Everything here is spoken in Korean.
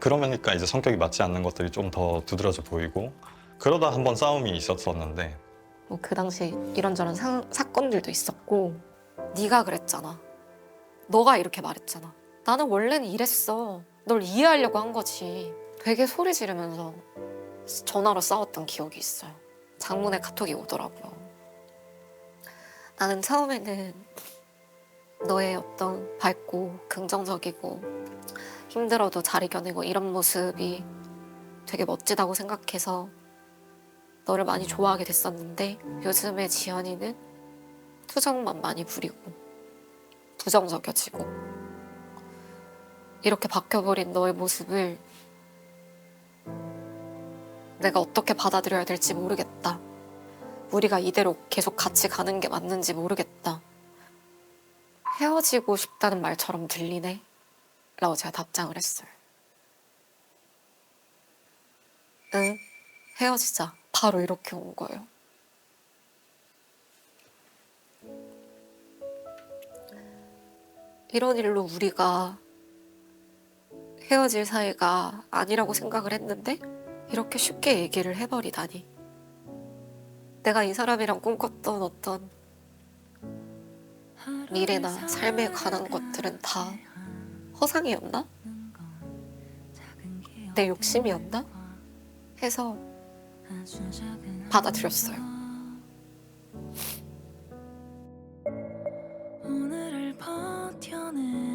그러니까 이제 성격이 맞지 않는 것들이 좀 더 두드러져 보이고 그러다 한번 싸움이 있었었는데 뭐 그 당시 이런저런 사, 사건들도 있었고 네가 그랬잖아. 너가 이렇게 말했잖아. 나는 원래는 이랬어. 널 이해하려고 한 거지. 되게 소리 지르면서 전화로 싸웠던 기억이 있어요. 장문의 카톡이 오더라고요. 나는 처음에는 너의 어떤 밝고 긍정적이고 힘들어도 잘 이겨내고 이런 모습이 되게 멋지다고 생각해서 너를 많이 좋아하게 됐었는데 요즘에 지연이는 투정만 많이 부리고 부정적이지고 이렇게 바뀌어버린 너의 모습을 내가 어떻게 받아들여야 될지 모르겠다. 우리가 이대로 계속 같이 가는 게 맞는지 모르겠다. 헤어지고 싶다는 말처럼 들리네? 라고 제가 답장을 했어요. 응, 헤어지자. 바로 이렇게 온 거예요. 이런 일로 우리가 헤어질 사이가 아니라고 생각을 했는데 이렇게 쉽게 얘기를 해버리다니. 내가 이 사람이랑 꿈꿨던 어떤 미래나 삶에 관한 것들은 다 허상이었나? 내 욕심이었나? 해서 받아들였어요. 오늘을 버텨내